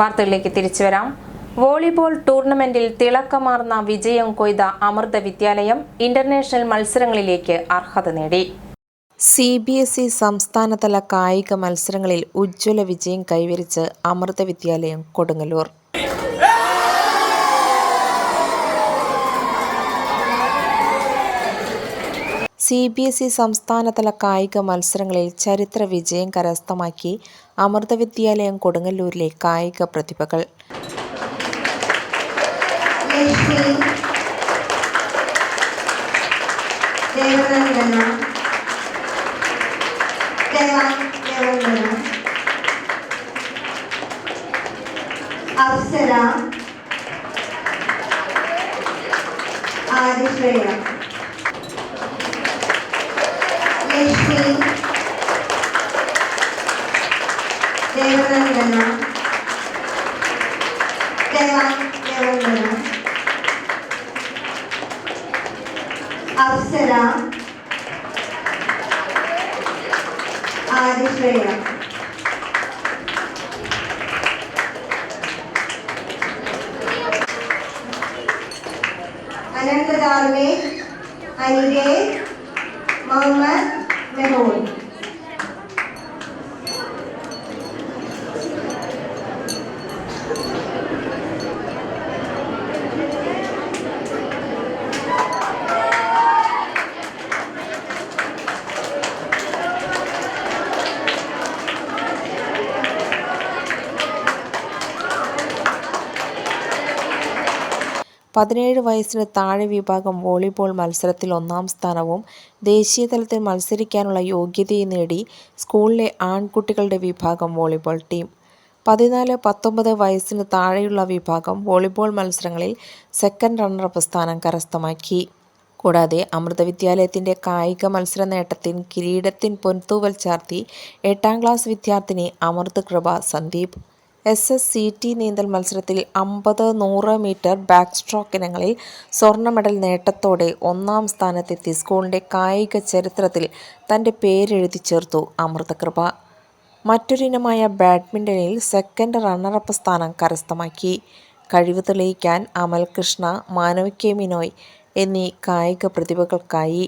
വാർത്തകളിലേക്ക് തിരിച്ചു വരാം. വോളിബോൾ ടൂർണമെന്റിൽ തിളക്കമാർന്ന വിജയം കൊയ്ത അമൃത വിദ്യാലയം ഇന്റർനാഷണൽ മത്സരങ്ങളിലേക്ക് അർഹത നേടി. സി ബി എസ് ഇ സംസ്ഥാനതല കായിക മത്സരങ്ങളിൽ ഉജ്ജ്വല വിജയം കൈവരിച്ച് Amrita Vidyalayam Kodungallur. C B S E സംസ്ഥാനതല കായിക മത്സരങ്ങളിൽ ചരിത്ര വിജയം കരസ്ഥമാക്കി അമൃത വിദ്യാലയം കൊടുങ്ങല്ലൂരിലെ കായിക പ്രതിഭകൾ അപ്സര ആദിശ്രേയ. അനന്തദാർമേ അനികേ മുഹമ്മദ് മെഹൂൻ. പതിനേഴ് വയസ്സിന് താഴെ വിഭാഗം വോളിബോൾ മത്സരത്തിൽ ഒന്നാം സ്ഥാനവും ദേശീയതലത്തിൽ മത്സരിക്കാനുള്ള യോഗ്യതയും നേടി സ്കൂളിലെ ആൺകുട്ടികളുടെ വിഭാഗം വോളിബോൾ ടീം. പതിനാല് പത്തൊമ്പത് വയസ്സിന് താഴെയുള്ള വിഭാഗം വോളിബോൾ മത്സരങ്ങളിൽ സെക്കൻഡ് റണ്ണറപ്പ് സ്ഥാനം കരസ്ഥമാക്കി. കൂടാതെ അമൃത വിദ്യാലയത്തിന്റെ കായിക മത്സര നേട്ടത്തിൻ കിരീടത്തിൻ പൊൻതൂവൽ ചാർത്തി എട്ടാം ക്ലാസ് വിദ്യാർത്ഥിനി Amrit Kripa Sandeep. S S C T നീന്തൽ മത്സരത്തിൽ അമ്പത് നൂറ് മീറ്റർ ബാക്ക് സ്ട്രോക്ക് ഇനങ്ങളിൽ സ്വർണ മെഡൽ നേട്ടത്തോടെ ഒന്നാം സ്ഥാനത്തെത്തി സ്കൂളിന്റെ കായിക ചരിത്രത്തിൽ തന്റെ പേരെഴുതി ചേർത്തു അമൃതകൃപ. മറ്റൊരിനമായ ബാഡ്മിന്റണിൽ സെക്കൻഡ് റണ്ണറപ്പ് സ്ഥാനം കരസ്ഥമാക്കി. കഴിവ് തെളിയിക്കാൻ അമൽ കൃഷ്ണ മാനവ് കെ മിനോയ് എന്നീ കായിക പ്രതിഭകൾക്കായി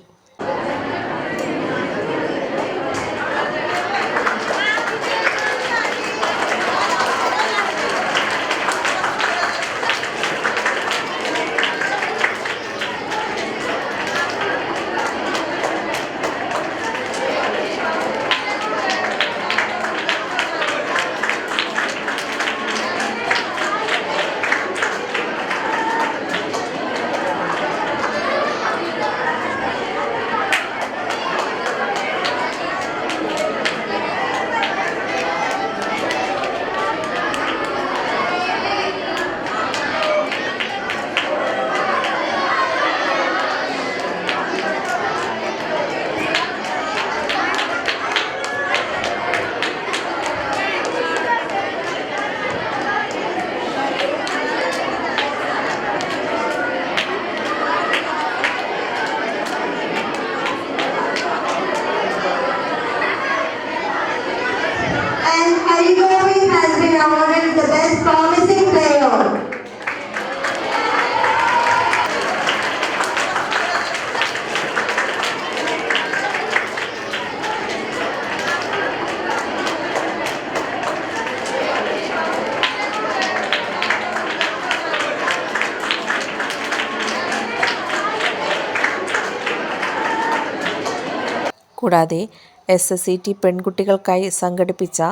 കൂടാതെ എസ് എസ് സി ടി പെൺകുട്ടികൾക്കായി സംഘടിപ്പിച്ച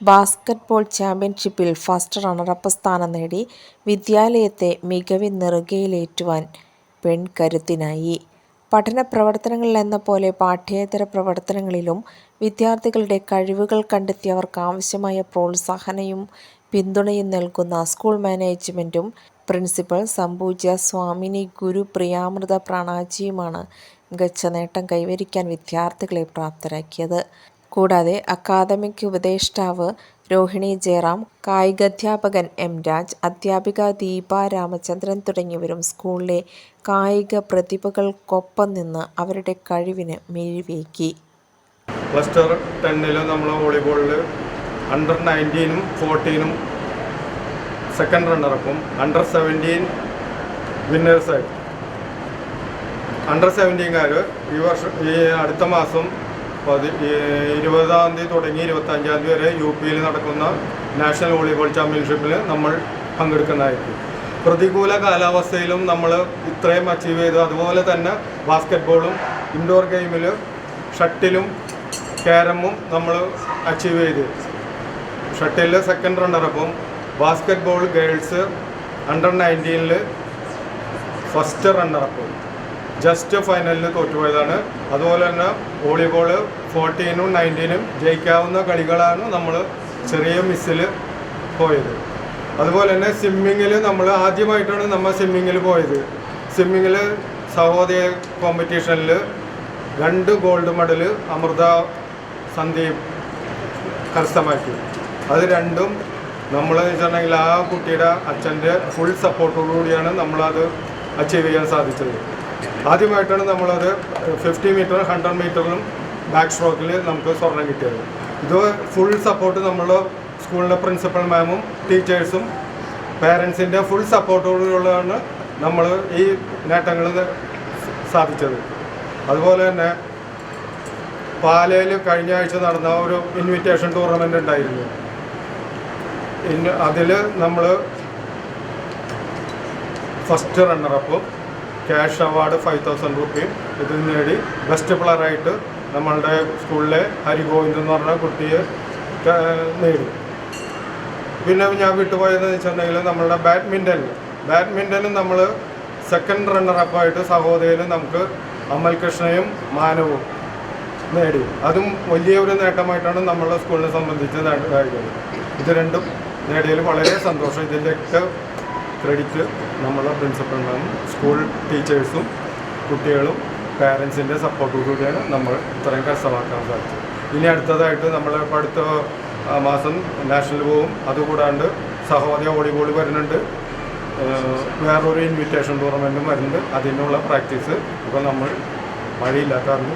ബാസ്കറ്റ്ബോൾ ചാമ്പ്യൻഷിപ്പിൽ ഫസ്റ്റ് റണ്ണറപ്പ് സ്ഥാനം നേടി വിദ്യാലയത്തെ മികവിൻ നെറുകയിലേറ്റുവാൻ പെൺകരുത്തിനായി. പഠന പ്രവർത്തനങ്ങളിൽ എന്ന പോലെ പാഠ്യേതര പ്രവർത്തനങ്ങളിലും വിദ്യാർത്ഥികളുടെ കഴിവുകൾ കണ്ടെത്തി അവർക്ക് ആവശ്യമായ പ്രോത്സാഹനയും പിന്തുണയും നൽകുന്ന സ്കൂൾ മാനേജ്മെന്റും പ്രിൻസിപ്പൽ സമ്പൂജ്യ സ്വാമിനി ഗുരു പ്രിയാമൃത പ്രണാജിയുമാണ് മികച്ച നേട്ടം കൈവരിക്കാൻ വിദ്യാർത്ഥികളെ പ്രാപ്തരാക്കിയത്. കൂടാതെ അക്കാദമിക് ഉപദേഷ്ടാവ് രോഹിണി ജയറാം കായികാധ്യാപകൻ എം രാജ് അധ്യാപിക ദീപ രാമചന്ദ്രൻ തുടങ്ങിയവരും സ്കൂളിലെ കായിക പ്രതിഭകൾക്കൊപ്പം നിന്ന് അവരുടെ കഴിവിന് മെഴിവേക്കി ക്ലസ്റ്റർ ടെന്നിൽ നമ്മൾ വോളിബോളിൽ അണ്ടർ നയന്റീനും ഫോർട്ടീനും സെക്കൻഡ് റണ്ണറപ്പും അണ്ടർ സെവന്റീൻ വിന്നേഴ്സായി അണ്ടർ സെവന്റീൻകാർ ഈ വർഷം ഈ അടുത്ത മാസം പതി ഇരുപതാം തീയതി തുടങ്ങി ഇരുപത്തഞ്ചാം തീയതി വരെ യു പിയിൽ നടക്കുന്ന നാഷണൽ വോളിബോൾ ചാമ്പ്യൻഷിപ്പിൽ നമ്മൾ പങ്കെടുക്കുന്നതായിരിക്കും. പ്രതികൂല കാലാവസ്ഥയിലും നമ്മൾ ഇത്രയും അച്ചീവ് ചെയ്തു. അതുപോലെ തന്നെ ബാസ്ക്കറ്റ്ബോളും ഇൻഡോർ ഗെയിമിൽ ഷട്ടിലും ക്യാരമും നമ്മൾ അച്ചീവ് ചെയ്തു. ഷട്ടിലിൽ സെക്കൻഡ് റണ്ണറപ്പും ബാസ്ക്കറ്റ് ബോൾ ഗേൾസ് അണ്ടർ നയന്റീനിൽ ഫസ്റ്റ് റണ്ണറപ്പും ജസ്റ്റ് ഫൈനലിന് തോറ്റുപോയതാണ്. അതുപോലെ തന്നെ വോളിബോൾ ഫോർട്ടീനും നയന്റീനും ജയിക്കാവുന്ന കളികളാണ് നമ്മൾ ചെറിയ മിസ്സിൽ പോയത്. അതുപോലെ തന്നെ സ്വിമ്മിങ്ങിൽ നമ്മൾ ആദ്യമായിട്ടാണ് നമ്മൾ സ്വിമ്മിങ്ങിൽ പോയത്. സ്വിമ്മിങ്ങിൽ സഹോദയ കോമ്പറ്റീഷനിൽ രണ്ട് ഗോൾഡ് മെഡൽ അമൃത സന്ദീപ് കരസ്ഥമാക്കി. അത് രണ്ടും നമ്മൾ വെച്ചിട്ടുണ്ടെങ്കിൽ ആ കുട്ടിയുടെ അച്ഛന്റെ ഫുൾ സപ്പോർട്ടോടുകൂടിയാണ് നമ്മളത് അച്ചീവ് ചെയ്യാൻ സാധിച്ചത്. ആദ്യമായിട്ടാണ് നമ്മളത് ഫിഫ്റ്റി മീറ്ററും ഹൺഡ്രഡ് മീറ്ററിലും ബാക്ക് സ്ട്രോക്കിൽ നമുക്ക് സ്വർണം കിട്ടിയത്. ഇത് ഫുൾ സപ്പോർട്ട് നമ്മൾ സ്കൂളിലെ പ്രിൻസിപ്പൽ മാമും ടീച്ചേഴ്സും പേരൻസിന്റെ ഫുൾ സപ്പോർട്ടോടുള്ളതാണ് നമ്മൾ ഈ നേട്ടങ്ങൾ സാധിച്ചത്. അതുപോലെ തന്നെ പാലയിൽ കഴിഞ്ഞ ആഴ്ച നടന്ന ഒരു ഇൻവിറ്റേഷൻ ടൂർണമെന്റ് ഉണ്ടായിരുന്നു. അതിൽ നമ്മൾ first റണ്ണറപ്പും cash award five thousand rupee ഇത് നേടി ബെസ്റ്റ് പ്ലെയറായിട്ട് നമ്മളുടെ സ്കൂളിലെ ഹരിഗോവിന്ദ് എന്ന് പറഞ്ഞ കുട്ടിയെ നേടി. പിന്നെ ഞാൻ വിട്ടുപോയതെന്ന് വെച്ചിട്ടുണ്ടെങ്കിൽ നമ്മളുടെ ബാഡ്മിന്റൺ ബാഡ്മിന്റനും നമ്മൾ സെക്കൻഡ് റണ്ണറപ്പായിട്ട് സഹോദരനും നമുക്ക് അമൽ കൃഷ്ണയും മാനവും നേടി. അതും വലിയൊരു നേട്ടമായിട്ടാണ് നമ്മളെ സ്കൂളിനെ സംബന്ധിച്ച് ഇത് രണ്ടും നേടിയതിൽ വളരെ സന്തോഷം. ഇതിന്റെയൊക്കെ ക്രെഡിറ്റ് നമ്മളെ പ്രിൻസിപ്പളിനും സ്കൂൾ ടീച്ചേഴ്സും കുട്ടികളും പാരൻസിന്റെ സപ്പോർട്ടോടുകൂടിയാണ് നമ്മൾ ഇത്രയും കരസ്ഥമാക്കാൻ സാധിച്ചത്. ഇനി അടുത്തതായിട്ട് നമ്മൾ ഇപ്പോൾ അടുത്ത മാസം നാഷണൽ പോവും. അതുകൂടാണ്ട് സഹോദയ വോളിബോൾ വരുന്നുണ്ട്. വേറൊരു ഇൻവിറ്റേഷൻ ടൂർണമെന്റും വരുന്നുണ്ട്. അതിനുള്ള പ്രാക്ടീസ് ഇപ്പോൾ നമ്മൾ മഴയില്ലാത്ത കാരണം